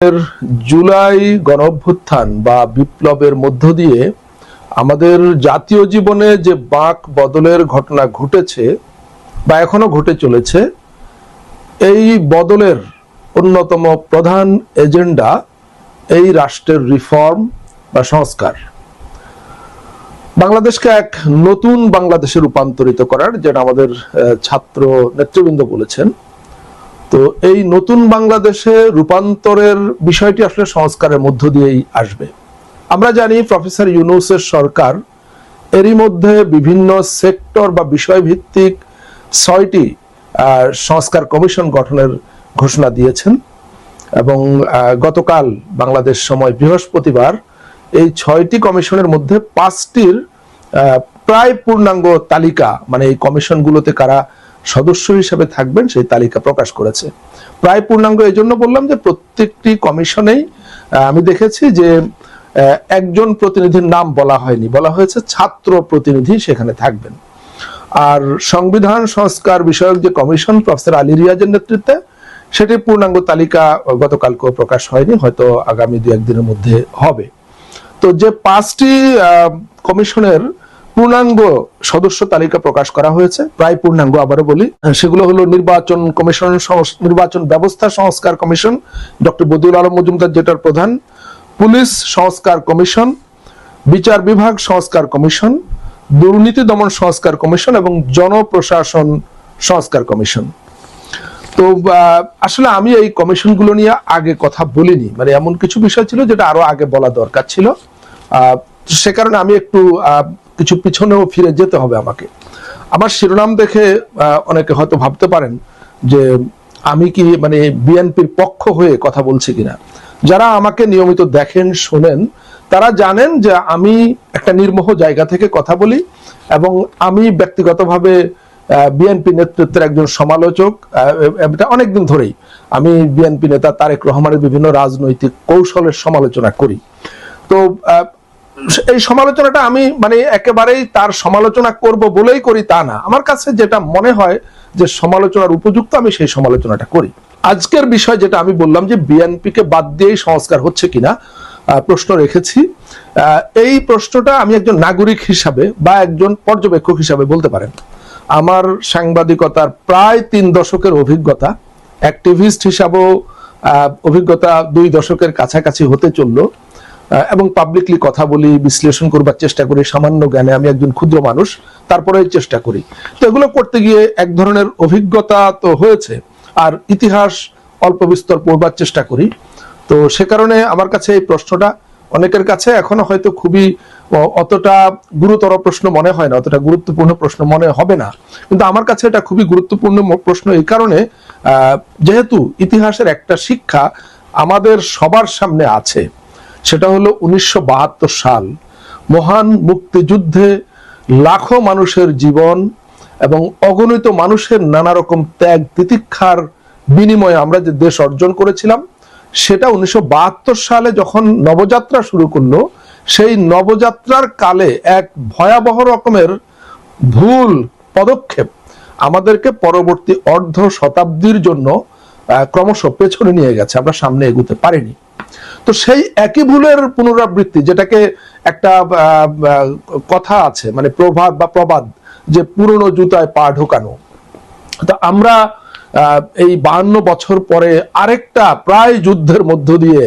এর জুলাই গণ অভ্যুত্থান বা বিপ্লবের মধ্য দিয়ে আমাদের জাতীয় জীবনে যে বাঁক বদলের ঘটনা ঘটেছে বা এখনও ঘটে চলেছে, এই বদলের অন্যতম প্রধান এজেন্ডা এই রাষ্ট্রের রিফর্ম বা সংস্কার। বাংলাদেশকে এক নতুন বাংলাদেশে রূপান্তরিত করার, যেটা আমাদের ছাত্র নেতৃবৃন্দ বলেছেন। তো এই নতুন বাংলাদেশে রূপান্তরের বিষয়টি আসলে সংস্কারের মধ্য দিয়েই আসবে। আমরা জানি প্রফেসর ইউনুসের সরকার এরই মধ্যে বিভিন্ন সেক্টর বা বিষয়ভিত্তিক ছয়টি সংস্কার কমিশন গঠনের ঘোষণা দিয়েছেন এবং গতকাল বাংলাদেশ সময় বৃহস্পতিবার এই ছয়টি কমিশনের মধ্যে পাঁচটির প্রায় পূর্ণাঙ্গ তালিকা মানে এই কমিশনগুলোতে কারা সদস্য হিসেবে থাকবেন সেই তালিকা প্রকাশ করেছে। প্রায় পূর্ণাঙ্গ এই জন্য বললাম যে প্রত্যেকটি কমিশনেই আমি দেখেছি যে একজন প্রতিনিধির নাম বলা হয়নি। বলা হয়েছে ছাত্র প্রতিনিধি সেখানে থাকবেন। আর সংবিধান সংস্কার বিষয়ক যে কমিশন প্রফেসর আলী রিয়াজের নেতৃত্বে, সেটি পূর্ণাঙ্গ তালিকা গতকালকেও প্রকাশ হয়নি, হয়তো আগামী দু একদিনের মধ্যে হবে। তো যে পাঁচটি কমিশনের পূর্ণাঙ্গ সদস্য তালিকা প্রকাশ করা হয়েছে। প্রায় পূর্ণাঙ্গ আবারও বলি। সেগুলো হলো নির্বাচন কমিশন নির্বাচন ব্যবস্থা সংস্কার কমিশন, ডক্টর বদিউল আলম মজুমদার যেটার প্রধান, পুলিশ সংস্কার কমিশন, বিচার বিভাগ সংস্কার কমিশন, দুর্নীতি দমন সংস্কার কমিশন এবং জনপ্রশাসন সংস্কার কমিশন। তো আসলে আমি এই কমিশনগুলো নিয়ে আগে কথা বলিনি। মানে এমন কিছু বিষয় ছিল যেটা আরও আগে বলা দরকার ছিল। সে কারণে আমি একটু কিছু পিছনেও ফিরে যেতে হবে আমাকে। আমার শিরোনাম দেখে অনেকে হয়তো ভাবতে পারেন যে আমি কি মানে বিএনপির পক্ষ হয়ে কথা বলছি কিনা। যারা আমাকে নিয়মিত দেখেন, শোনেন, তারা জানেন যে আমি একটা নির্মোহ জায়গা থেকে কথা বলি এবং আমি ব্যক্তিগতভাবে বিএনপি নেতৃত্বের একজন সমালোচক এটা অনেকদিন ধরেই আমি বিএনপি নেতা তারেক রহমানের বিভিন্ন রাজনৈতিক কৌশলের সমালোচনা করি। তো এই সমালোচনাটা আমি মানে একেবারেই তার সমালোচনা করব বলেই করি তা না। আমার কাছে যেটা মনে হয় যে সমালোচনার উপযুক্ত আমি সেই সমালোচনাটা করি। আজকের বিষয় যেটা আমি বললাম যে বিএনপিকে বাদ দিয়েই সংস্কার হচ্ছে কিনা প্রশ্ন রেখেছি। এই প্রশ্নটা আমি একজন নাগরিক হিসাবে বা একজন পর্যবেক্ষক হিসাবে বলতে পারেন। আমার সাংবাদিকতার প্রায় তিন দশকের অভিজ্ঞতা অ্যাক্টিভিস্ট হিসাবেও অভিজ্ঞতা দুই দশকের কাছাকাছি হতে চলল। এবং পাবলিকলি কথা বলি, বিশ্লেষণ করবার চেষ্টা করি, সামান্য জ্ঞানে আমি একজন ক্ষুদ্র মানুষ তারপরে চেষ্টা করি। তো এগুলো করতে গিয়ে এক ধরনের অভিজ্ঞতা তো হয়েছে, আর ইতিহাস অল্প বিস্তর পড়বার চেষ্টা করি। তো সে কারণে আমার কাছে এই প্রশ্নটা অনেকের কাছে এখনও হয়তো খুবই অতটা গুরুতর প্রশ্ন মনে হয় না, অতটা গুরুত্বপূর্ণ প্রশ্ন মনে হবে না। কিন্তু আমার কাছে এটা খুবই গুরুত্বপূর্ণ প্রশ্ন এই কারণে যেহেতু ইতিহাসের একটা শিক্ষা আমাদের সবার সামনে আছে সেটা হলো উনিশশো বাহাত্তর সাল। মহান মুক্তিযুদ্ধে লাখো মানুষের জীবন এবং অগণিত মানুষের নানা রকম ত্যাগ তিতিক্ষার বিনিময়ে আমরা যে দেশ অর্জন করেছিলাম, সেটা উনিশশো বাহাত্তর সালে যখন নবযাত্রা শুরু করল, সেই নবযাত্রার কালে এক ভয়াবহ রকমের ভুল পদক্ষেপ আমাদেরকে পরবর্তী অর্ধ শতাব্দীর জন্য ক্রমশ পেছনে নিয়ে গেছে। আমরা সামনে এগুতে পারিনি। তো সেই একই ভুলের পুনরাবৃত্তি যেটাকে একটা কথা আছে মানে প্রভাব বা প্রবাদ, যে পুরনো জুতায় পা ঢোকানো। তো আমরা এই বাহান্ন বছর পরে আরেকটা প্রায় যুদ্ধের মধ্য দিয়ে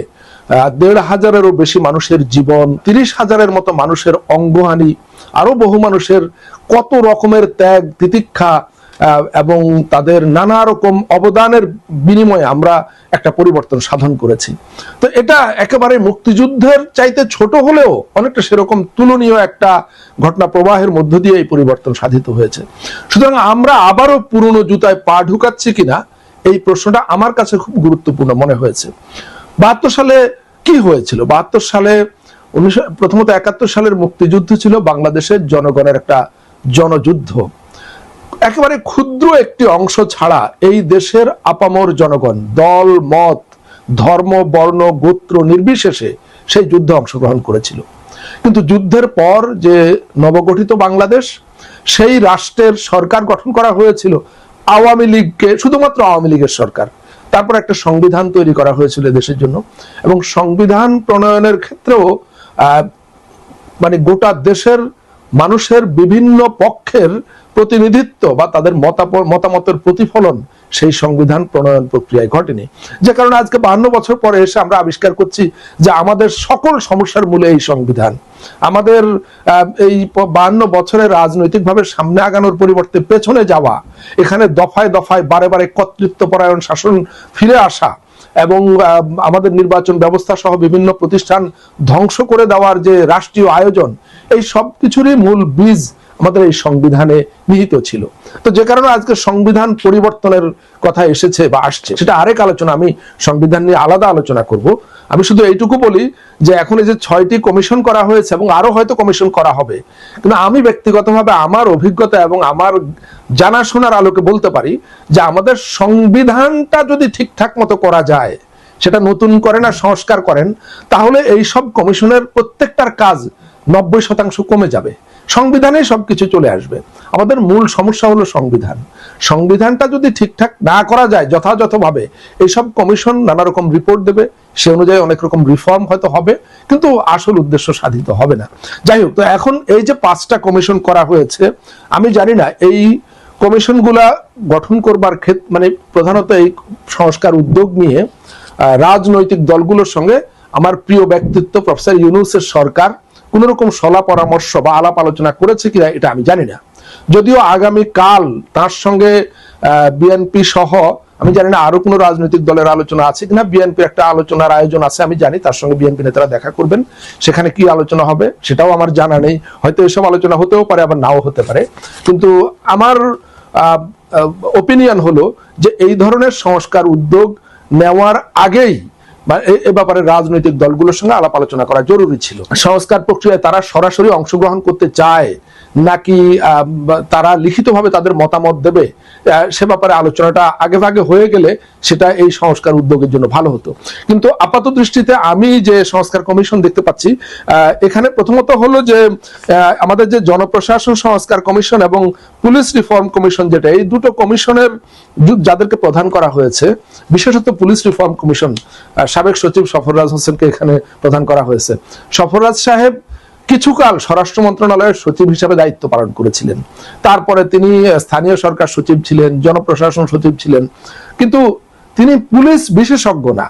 দেড় হাজারেরও বেশি মানুষের জীবন, তিরিশ হাজারের মতো মানুষের অঙ্গহানি আরও বহু মানুষের কত রকমের ত্যাগ, তিতিক্ষা এবং তাদের নানা রকম অবদানের বিনিময়ে আমরা একটা পরিবর্তন সাধন করেছি। তো এটা একেবারে মুক্তিযুদ্ধের চাইতে ছোট হলেও অনেকটা সেরকম তুলনীয় একটা ঘটনা প্রবাহের মধ্য দিয়ে এই পরিবর্তন সাধিত হয়েছে। সুতরাং আমরা আবারও পুরনো জুতায় পা ঢুকাচ্ছি কিনা, এই প্রশ্নটা আমার কাছে খুব গুরুত্বপূর্ণ মনে হয়েছে। বাহাত্তর সালে কি হয়েছিল? বাহাত্তর সালে উনিশশো, প্রথমত একাত্তর সালের মুক্তিযুদ্ধ ছিল বাংলাদেশের জনগণের একটা জনযুদ্ধ। একেবারে ক্ষুদ্র একটি অংশ ছাড়া এই দেশের আপামর জনগণ, দল, মত, ধর্ম, বর্ণ, গোত্র নির্বিশেষে সেই যুদ্ধে অংশগ্রহণ করেছিল। কিন্তু যুদ্ধের পর যে নবগঠিত বাংলাদেশ, সেই রাষ্ট্রের সরকার গঠন করা হয়েছিল আওয়ামী লীগকে, শুধুমাত্র আওয়ামী লীগের সরকার। তারপর একটা সংবিধান তৈরি করা হয়েছিল দেশের জন্য এবং সংবিধান প্রণয়নের ক্ষেত্রেও মানে গোটা দেশের মানুষের বিভিন্ন পক্ষের প্রতিনিধিত্ব বা তাদের মতামতের প্রতিফলন সেই সংবিধান প্রণয়ন প্রক্রিয়ায় ঘটেনি। যে কারণে আজকে বাহান্ন বছর পরে এসে আমরা আবিষ্কার করছি যে আমাদের সকল সমস্যার মূলে এই সংবিধান। আমাদের এই বাহান্ন বছরের রাজনৈতিকভাবে সামনে আগানোর পরিবর্তে পেছনে যাওয়া, এখানে দফায় দফায় বারে বারে কর্তৃত্বপরায়ণ শাসন ফিরে আসা এবং আমাদের নির্বাচন ব্যবস্থা সহ বিভিন্ন প্রতিষ্ঠান ধ্বংস করে দেওয়ার যে রাষ্ট্রীয় আয়োজন, এই সব কিছুরই মূল বীজ আমাদের এই সংবিধানে নিহিত ছিল। তো যে কারণে আজকে সংবিধান পরিবর্তনের কথা এসেছে বা আসছে, সেটা আরেক আলোচনা, আমি সংবিধান নিয়ে আলাদা আলোচনা করব। আমি শুধু এইটুকু বলি যে এখন এই যে ছয়টি কমিশন করা হয়েছে এবং আরও হয়তো কমিশন করা হবে, কিন্তু আমি ব্যক্তিগতভাবে আমার অভিজ্ঞতা এবং আমার জানাশোনার আলোকে বলতে পারি যে আমাদের সংবিধানটা যদি ঠিকঠাক মতো করা যায়, সেটা নতুন করেন আর সংস্কার করেন, তাহলে এই সব কমিশনের প্রত্যেকটার কাজ নব্বই শতাংশ কমে যাবে। সংবিধানে সবকিছু চলে আসবে। আমাদের মূল সমস্যা হলো সংবিধান। সংবিধানটা যদি ঠিকঠাক না করা যায় যথাযথভাবে, এইসব কমিশন নানা রকম রিপোর্ট দেবে, সে অনুযায়ী অনেক রকম রিফর্ম হয়তো হবে, কিন্তু আসল উদ্দেশ্য সাধিত হবে না। যাই হোক, তো এখন এই যে পাঁচটা কমিশন করা হয়েছে, আমি জানি না এই কমিশনগুলা গঠন করবার ক্ষেত্রে মানে প্রধানত এই সংস্কার উদ্যোগ নিয়ে রাজনৈতিক দলগুলোর সঙ্গে আমার প্রিয় ব্যক্তিত্ব প্রফেসর ইউনুসের সরকার কোন রকম সলা পরামর্শ বা আলাপ আলোচনা করেছে কিনা এটা আমি জানি না। যদিও আগামী কাল তার সঙ্গে বিএনপি সহ, আমি জানি না আরও কোনো রাজনৈতিক দলের আলোচনা আছে কিনা বিএনপির একটা আলোচনার আয়োজন আছে, আমি জানি, তার সঙ্গে বিএনপি নেতারা দেখা করবেন, সেখানে কি আলোচনা হবে সেটাও আমার জানা নেই। হয়তো এসব আলোচনা হতেও পারে, আবার নাও হতে পারে। কিন্তু আমার ওপিনিয়ন হলো যে এই ধরনের সংস্কার উদ্যোগ নেওয়ার আগেই এ- ব্যাপারে রাজনৈতিক দলগুলোর সঙ্গে আলাপ আলোচনা করা জরুরি ছিল। সংস্কার প্রক্রিয়ায় তারা সরাসরি অংশগ্রহণ করতে চায় নাকি তারা লিখিতভাবে তাদের মতামত দেবে সে ব্যাপারে আলোচনাটা আগে ভাগে হয়ে গেলে সেটা এই সংস্কার উদ্যোগের জন্য ভালো হতো। কিন্তু আপাত দৃষ্টিতে আমি যে সংস্কার কমিশন দেখতে পাচ্ছি এখানে প্রথমত হলো যে আমাদের যে জনপ্রশাসন সংস্কার কমিশন এবং পুলিশ রিফর্ম কমিশন যেটা, এই দুটো কমিশনের যাদেরকে প্রধান করা হয়েছে, বিশেষত পুলিশ রিফর্ম কমিশন সাবেক সচিব সফররাজ হোসেনকে এখানে প্রধান করা হয়েছে। সফররাজ সাহেব কিছুকাল স্বরাষ্ট্র মন্ত্রণালয়ের সচিব হিসেবে দায়িত্ব পালন করেছিলেন। তারপরে তিনি স্থানীয় সরকার সচিব ছিলেন, জনপ্রশাসন সচিব ছিলেন। কিন্তু তিনি পুলিশ বিশেষজ্ঞ না।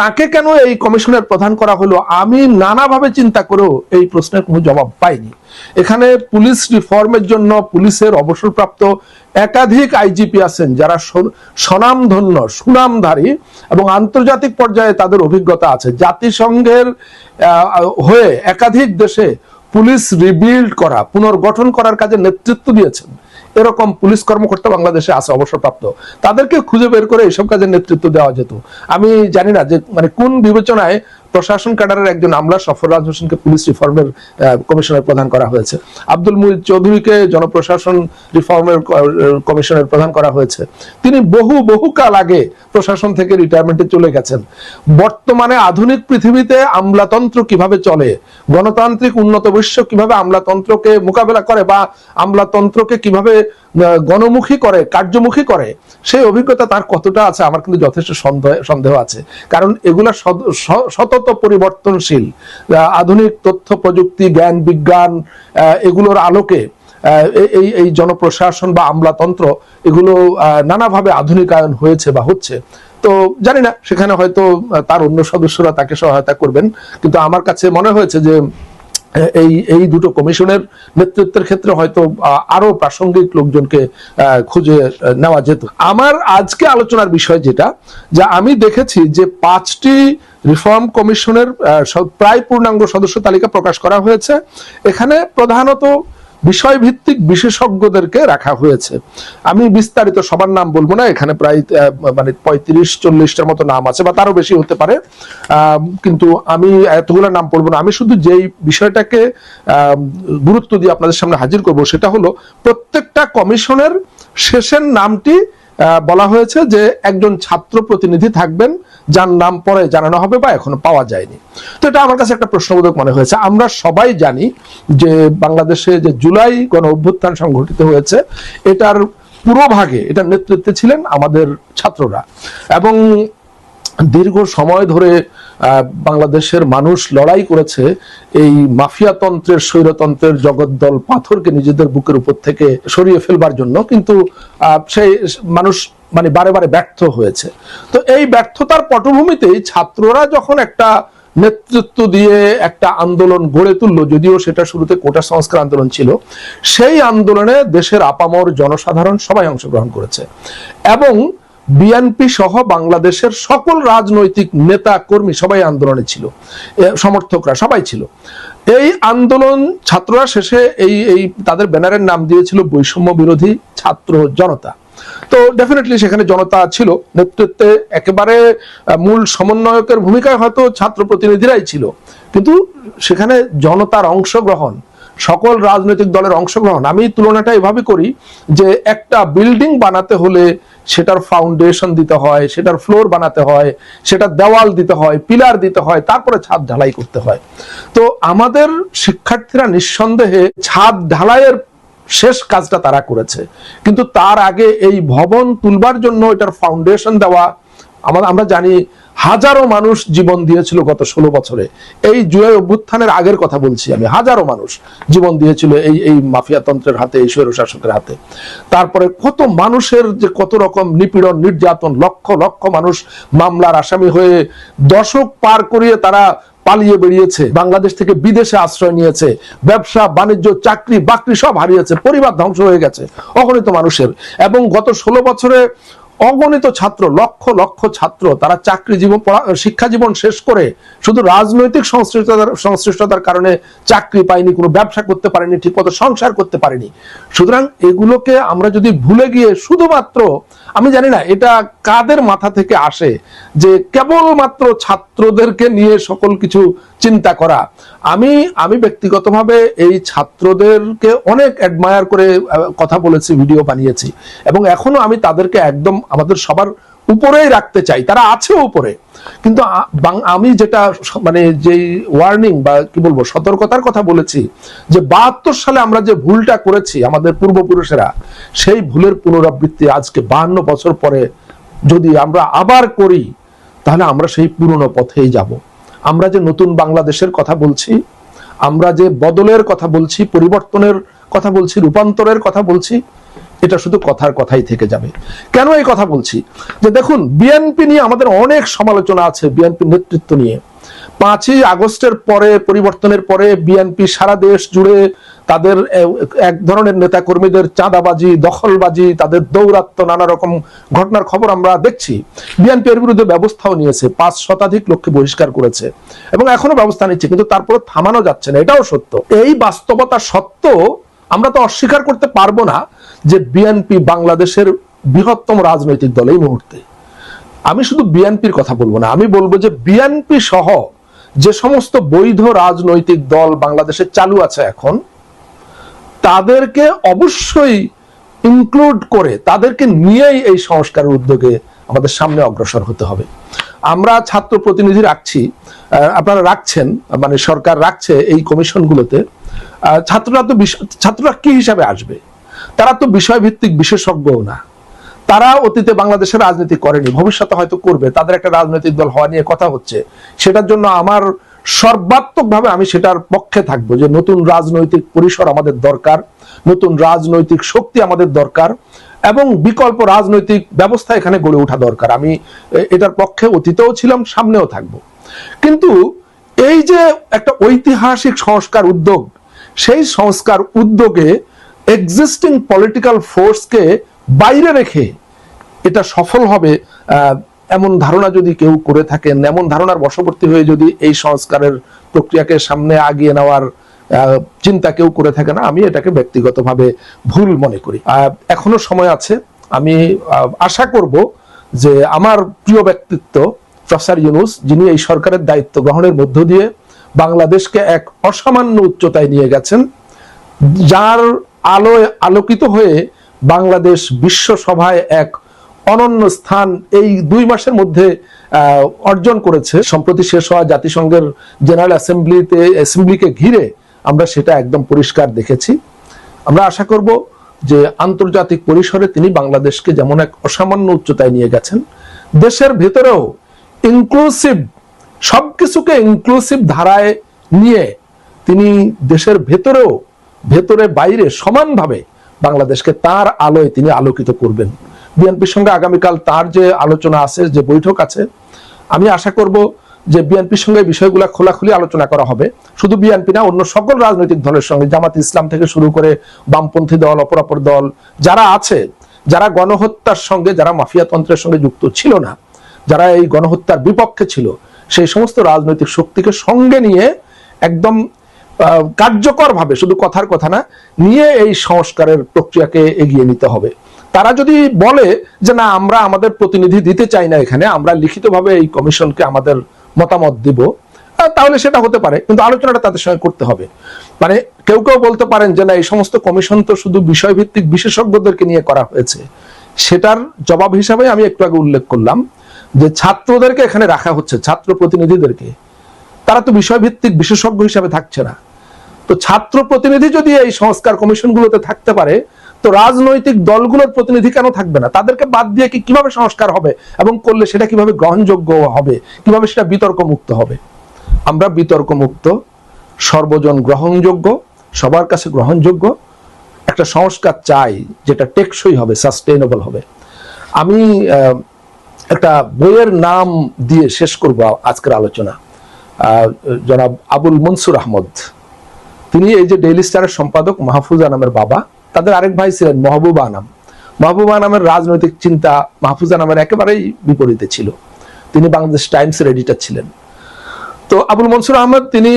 তাকে কেন এই কমিশনের প্রধান করা হলো? আমি নানাভাবে চিন্তা করেও এই প্রশ্নের কোনো জবাব পাইনি। এখানে পুলিশ রিফর্মের জন্য পুলিশের অবসরপ্রাপ্ত একাধিক আইজিপি আছেন যারা স্বনামধন্য, সুনামধারী এবং আন্তর্জাতিক পর্যায়ে তাদের অভিজ্ঞতা আছে। জাতিসংঘের হয়ে একাধিক দেশে পুলিশ রিবিল্ড করা, পুনর্গঠন করার কাজে নেতৃত্ব দিয়েছেন। এরকম পুলিশ কর্মকর্তা বাংলাদেশে আছে, অবসরপ্রাপ্ত। তাদেরকে খুঁজে বের করে এইসব কাজে নেতৃত্ব দেওয়া যেত। আমি জানি না যে মানে কোন বিবেচনায় প্রশাসন ক্যাডারের একজন আমলা সফররাজ হোসেনকে পুলিশ রিফর্মের কমিশনের প্রধান করা হয়েছে। আব্দুল মুহিত চৌধুরীকে জনপ্রশাসন রিফর্মের কমিশনের প্রধান করা হয়েছে। তিনি বহু বহু কাল আগে প্রশাসন থেকে রিটায়ারমেন্টে চলে গেছেন। বর্তমানে আধুনিক পৃথিবীতে আমলাতন্ত্র কীভাবে চলে, গণতান্ত্রিক উন্নত বিশ্ব কীভাবে আমলাতন্ত্রকে মোকাবেলা করে বা আমলাতন্ত্রকে কীভাবে গণমুখী করে, কার্যমুখী করে, সেই অভিজ্ঞতা তার কতটা আছে আমার কিন্তু যথেষ্ট সন্দেহ সন্দেহ আছে। কারণ এগুলা সদ- সতত পরিবর্তনশীল। আধুনিক তথ্য, প্রযুক্তি, জ্ঞান, বিজ্ঞান এগুলোর আলোকে এই- এই জনপ্রশাসন বা আমলাতন্ত্র এগুলো নানাভাবে আধুনিকায়ন হয়েছে বা হচ্ছে। তো জানি না, সেখানে হয়তো তার অন্য সদস্যরা তাকে সহায়তা করবেন। কিন্তু আমার কাছে মনে হয়েছে যে এই এই দুটো কমিশনের নেতৃত্বের ক্ষেত্রে হয়তো আরও প্রাসঙ্গিক লোকজনকে খুঁজে নেওয়া যেত। আমার আজকে আলোচনার বিষয় যেটা, যে আমি দেখেছি যে পাঁচটি রিফর্ম কমিশনের প্রায় পূর্ণাঙ্গ সদস্য তালিকা প্রকাশ করা হয়েছে। এখানে প্রধানত বিষয়ভিত্তিক বিশেষজ্ঞদেরকে রাখা হয়েছে। আমি বিস্তারিত সবার নাম বলব না, এখানে প্রায় মানে পঁয়ত্রিশ, চল্লিশটার মতো নাম আছে বা তারও বেশি হতে পারে। কিন্তু আমি এতগুলো নাম বলব না। আমি শুধু যেই বিষয়টাকে গুরুত্ব দিয়ে আপনাদের সামনে হাজির করব সেটা হলো, প্রত্যেকটা কমিশনের শেষের নামটি বলা হয়েছে যে একজন ছাত্র প্রতিনিধি থাকবেন। যার নাম পরে জানানো হবে বা এখনও পাওয়া যায়নি। তো এটা আমার কাছে একটা প্রশ্নবোধক মনে হয়েছে। আমরা সবাই জানি যে বাংলাদেশে যে জুলাই গণ অভ্যুত্থান সংঘটিত হয়েছে, এটার পুরো ভাগে এটা নেতৃত্বে ছিলেন আমাদের ছাত্ররা। এবং দীর্ঘ সময় ধরে বাংলাদেশের মানুষ লড়াই করেছে এই মাফিয়াতন্ত্রের স্বৈরতন্ত্রের জগদ্দল পাথরকে নিজেদের বুকের উপর থেকে সরিয়ে ফেলবার জন্য কিন্তু সেই মানুষ মানে বারে বারে ব্যর্থ হয়েছে। তো এই ব্যর্থতার পটভূমিতেই ছাত্ররা যখন একটা নেতৃত্ব দিয়ে একটা আন্দোলন গড়ে তুললো, যদিও সেটা শুরুতে কোটা সংস্কার আন্দোলন ছিল, সেই আন্দোলনে দেশের আপামর জনসাধারণ সবাই অংশগ্রহণ করেছে। এবং বিএনপি সহ বাংলাদেশের সকল রাজনৈতিক নেতা, কর্মী সবাই আন্দোলনে ছিল। সমর্থকরা সবাই ছিল। এই আন্দোলন ছাত্ররা শেষে এই এই তাদের ব্যানারের নাম দিয়েছিল বৈষম্য বিরোধী ছাত্র জনতা। তো ডেফিনেটলি সেখানে জনতা ছিল। নেতৃত্বে একেবারে মূল সমন্বয়কের ভূমিকায় হয়তো ছাত্র প্রতিনিধিরাই ছিল। কিন্তু সেখানে জনতার অংশগ্রহণ সকল রাজনৈতিক দলের অংশগ্রহণ। আমি তুলনাটা এভাবে করি যে একটা বিল্ডিং বানাতে হলে সেটার ফাউন্ডেশন দিতে হয়, সেটার ফ্লোর বানাতে হয়, সেটার দেওয়াল দিতে হয়, পিলার দিতে হয়, তারপরে ছাদ ঢালাই করতে হয়। তো আমাদের শিক্ষার্থীরা নিঃসন্দেহে ছাদ ঢালাইয়ের শেষ কাজটা তারা করেছে। কিন্তু তার আগে এই ভবন তুলবার জন্য এটার ফাউন্ডেশন দেওয়া আমরা জানি হাজারো মানুষ জীবন দিয়েছিল গত ষোলো বছরে। এই জুলাই অভ্যুত্থানের আগের কথা বলছি আমি। হাজারো মানুষ জীবন দিয়েছিল এই এই মাফিয়াতন্ত্রের হাতে, এই স্বৈরশাসকের হাতে। তারপরে কত মানুষের যে কত রকম নিপীড়ন, নির্যাতন, লক্ষ লক্ষ মানুষ মামলার আসামি হয়ে দশক পার করিয়ে তারা পালিয়ে বেরিয়েছে বাংলাদেশ থেকে বিদেশে আশ্রয় নিয়েছে। ব্যবসা, বাণিজ্য, চাকরি, বাকরি সব হারিয়েছে। পরিবার ধ্বংস হয়ে গেছে অগণিত মানুষের। এবং গত ষোলো বছরে অগণিত ছাত্র, লক্ষ লক্ষ ছাত্র, তারা চাকরি জীবন শিক্ষা জীবন শেষ করে শুধু রাজনৈতিক সংশ্লিষ্টতার সংশ্লিষ্টতার কারণে চাকরি পায়নি, কোনো ব্যবসা করতে পারেনি, ঠিকমতো সংসার করতে পারেনি। সুতরাং এগুলোকে আমরা যদি ভুলে গিয়ে শুধুমাত্র আমি জানি না, এটা কাদের মাথা থেকে আসে যে কেবলমাত্র ছাত্রদেরকে নিয়ে সকল কিছু চিন্তা করা? আমি আমি ব্যক্তিগতভাবে এই ছাত্রদেরকে অনেক অ্যাডমায়ার করে কথা বলেছি ভিডিও বানিয়েছি। এবং এখনও আমি তাদেরকে একদম আমাদের সবার উপরেই রাখতে চাই, তারা আছে উপরে। কিন্তু আমি যেটা মানে যেই ওয়ার্নিং বা কি বলব, সতর্কতার কথা বলেছি, যে বাহাত্তর সালে আমরা যে ভুলটা করেছি আমাদের পূর্বপুরুষেরা, সেই ভুলের পুনরাবৃত্তি আজকে বাহান্ন বছর পরে যদি আমরা আবার করি, তাহলে আমরা সেই পুরনো পথেই যাব। আমরা যে নতুন বাংলাদেশের কথা বলছি, আমরা যে বদলের কথা বলছি, পরিবর্তনের কথা বলছি, রূপান্তরের কথা বলছি এটা শুধু কথার কথাই থেকে যাবে। কেন এই কথা বলছি? যে দেখুন বিএনপি নিয়ে আমাদের অনেক সমালোচনা আছে বিএনপি নেতৃত্ব নিয়ে। পাঁচই আগস্টের পরে, পরিবর্তনের পরে বিএনপি সারা দেশ জুড়ে তাদের এক ধরনের নেতা কর্মীদের চাঁদাবাজি, দখলবাজি, তাদের দৌরাত্ম নানা রকম ঘটনার খবর আমরা দেখছি। বিএনপি এর বিরুদ্ধে ব্যবস্থাও নিয়েছে, পাঁচ শতাধিক লোককে বহিষ্কার করেছে এবং এখনও ব্যবস্থা নিচ্ছে, কিন্তু তারপরে থামানো যাচ্ছে না, এটাও সত্য। এই বাস্তবতা সত্ত্বেও আমরা তো অস্বীকার করতে পারব না যে বিএনপি বাংলাদেশের বৃহত্তম রাজনৈতিক দল এই মুহূর্তে। আমি শুধু বিএনপির কথা বলব না, আমি বলব যে বিএনপি সহ যে সমস্ত বৈধ রাজনৈতিক দল বাংলাদেশে চালু আছে এখন, তাদেরকে অবশ্যই ইনক্লুড করে তাদেরকে নিয়েই এই সংস্কারের উদ্যোগে আমাদের সামনে অগ্রসর হতে হবে। আমরা ছাত্র প্রতিনিধি রাখছি আপনারা রাখছেন মানে সরকার রাখছে এই কমিশনগুলোতে। ছাত্ররা তো ছাত্ররা কি হিসাবে আসবে? তারা তো বিষয়ভিত্তিক বিশেষজ্ঞও না। তারা অতীতে বাংলাদেশের রাজনীতি করেনি, ভবিষ্যতে হয়তো করবে, তাদের একটা রাজনৈতিক দল হওয়া নিয়ে কথা হচ্ছে। সেটার জন্য আমার সর্বাত্মকভাবে আমি সেটার পক্ষে থাকব যে নতুন রাজনৈতিক পরিসর আমাদের দরকার, নতুন রাজনৈতিক শক্তি আমাদের দরকার, এবং বিকল্প রাজনৈতিক ব্যবস্থা এখানে গড়ে ওঠা দরকার। আমি এটার পক্ষে অতীতেও ছিলাম, সামনেও থাকব। কিন্তু এই যে একটা ঐতিহাসিক সংস্কার উদ্যোগ, সেই সংস্কার উদ্যোগে এক্সিস্টিং পলিটিক্যাল ফোর্সকে বাইরে রেখে এটা সফল হবে এমন ধারণা যদি কেউ করে থাকেন, এমন ধারণার বশবর্তী হয়ে যদি এই সংস্কারের প্রক্রিয়াকে সামনে আগিয়ে নেওয়ার চিন্তা কেউ করে থাকে না, আমি এটাকে ব্যক্তিগতভাবে ভুল মনে করি। এখনও সময় আছে, আমি আশা করব যে আমার প্রিয় ব্যক্তিত্ব প্রফেসর ইউনুস, যিনি এই সরকারের দায়িত্ব গ্রহণের মধ্য দিয়ে বাংলাদেশকে এক অসামান্য উচ্চতায় নিয়ে গেছেন, যার আলোয় আলোকিত হয়ে বাংলাদেশ বিশ্ব সভায় এক অনন্য স্থান এই দুই মাসের মধ্যে অর্জন করেছে। সম্প্রতি শেষ হওয়া জাতিসংঘের জেনারেল অ্যাসেম্বলিতে, অ্যাসেম্বলিকে ঘিরে আমরা সেটা একদম পরিষ্কার দেখেছি। আমরা আশা করব যে আন্তর্জাতিক পরিসরে তিনি বাংলাদেশকে যেমন এক অসামান্য উচ্চতায় নিয়ে গেছেন, দেশের ভেতরেও ইনক্লুসিভ সবকিছুকে ইনক্লুসিভ ধারায় নিয়ে তিনি দেশের ভেতরেও ভেতরে বাইরে সমানভাবে বাংলাদেশকে তার আলোয় তিনি আলোকিত করবেন। বিএনপির সঙ্গে আগামীকাল তার যে আলোচনা আছে, যে বৈঠক আছে, আমি আশা করব যে বিএনপির সঙ্গে বিষয়গুলো খোলাখুলি আলোচনা করা হবে। শুধু বিএনপি না, অন্য সকল রাজনৈতিক দলের সঙ্গে, জামাত ইসলাম থেকে শুরু করে বামপন্থী দল, অপরাপর দল, যারা আছে, যারা গণহত্যার সঙ্গে, যারা মাফিয়াতন্ত্রের সঙ্গে যুক্ত ছিল না, যারা এই গণহত্যার বিপক্ষে ছিল, সেই সমস্ত রাজনৈতিক শক্তিকে সঙ্গে নিয়ে একদম কার্যকরভাবে, শুধু কথার কথা না, নিয়ে এই সংস্কারের প্রক্রিয়াকে এগিয়ে নিতে হবে। তারা যদি বলে যে, না, আমরা আমাদের প্রতিনিধি দিতে চাই না এখানে, আমরা লিখিতভাবে এই কমিশনকে আমাদের মতামত দিব তাহলে সেটা হতে পারে, কিন্তু আলোচনাটা তাদের সঙ্গে করতে হবে। মানে কেউ কেউ বলতে পারেন যে, না, এই সমস্ত কমিশন তো শুধু বিষয়ভিত্তিক বিশেষজ্ঞদেরকে নিয়ে করা হয়েছে। সেটার জবাব হিসাবে আমি একটু আগে উল্লেখ করলাম যে, ছাত্রদেরকে এখানে রাখা হচ্ছে, ছাত্র প্রতিনিধিদেরকে। তারা তো বিষয়ভিত্তিক বিশেষজ্ঞ হিসাবে থাকছে না। তো ছাত্র প্রতিনিধি যদি এই সংস্কার কমিশনগুলোতে থাকতে পারে, তো রাজনৈতিক দলগুলোর প্রতিনিধি কেন থাকবে না? তাদেরকে বাদ দিয়ে কি কীভাবে সংস্কার হবে এবং করলে সেটা কীভাবে গ্রহণযোগ্য হবে? কীভাবে সেটা বিতর্ক মুক্ত হবে? আমরা বিতর্ক মুক্ত সর্বজন গ্রহণযোগ্য, সবার কাছে গ্রহণযোগ্য, একটা সংস্কার চাই যেটা টেকসই হবে সাস্টেইনেবল হবে। আমি একটা বইয়ের নাম দিয়ে শেষ করব আজকের আলোচনা। জনাব আবুল মনসুর আহমদ। তিনি এই যে ডেইলি স্টারের সম্পাদক মাহফুজা নামের বাবা, তাদের আরেক ভাই ছিলেন মাহবুবা নাম মাহবুবা নামের রাজনৈতিক চিন্তা মাহফুজা নামের একেবারেই বিপরীতে ছিল। তিনি বাংলাদেশ টাইমসের এডিটর ছিলেন। তো আবুল মনসুর আহমদ, তিনি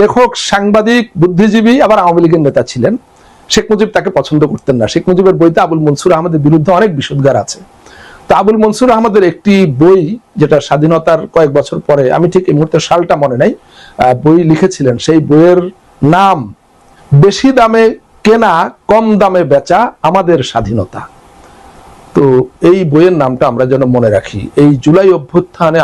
লেখক, সাংবাদিক, বুদ্ধিজীবী, আবার আওয়ামী লীগের নেতা ছিলেন। শেখ মুজিব তাকে পছন্দ করতেন না। শেখ মুজিবের বইতে আবুল মনসুর আহমদের বিরুদ্ধে অনেক বিশুদ্ধার আছে। তো আবুল মনসুর আহমদের একটি বই যেটা স্বাধীনতার কয়েক বছর পরে, আমি ঠিক এই মুহূর্তে সালটা মনে নাই বই লিখেছিলেন। সেই বইয়ের নাম, বেশি দামে কেনা, কম দামে বেচা আমাদের স্বাধীনতা। তো এই বইয়ের নামটা আমরা যেন মনে রাখি। এই জুলাই অভ্যুত্থানে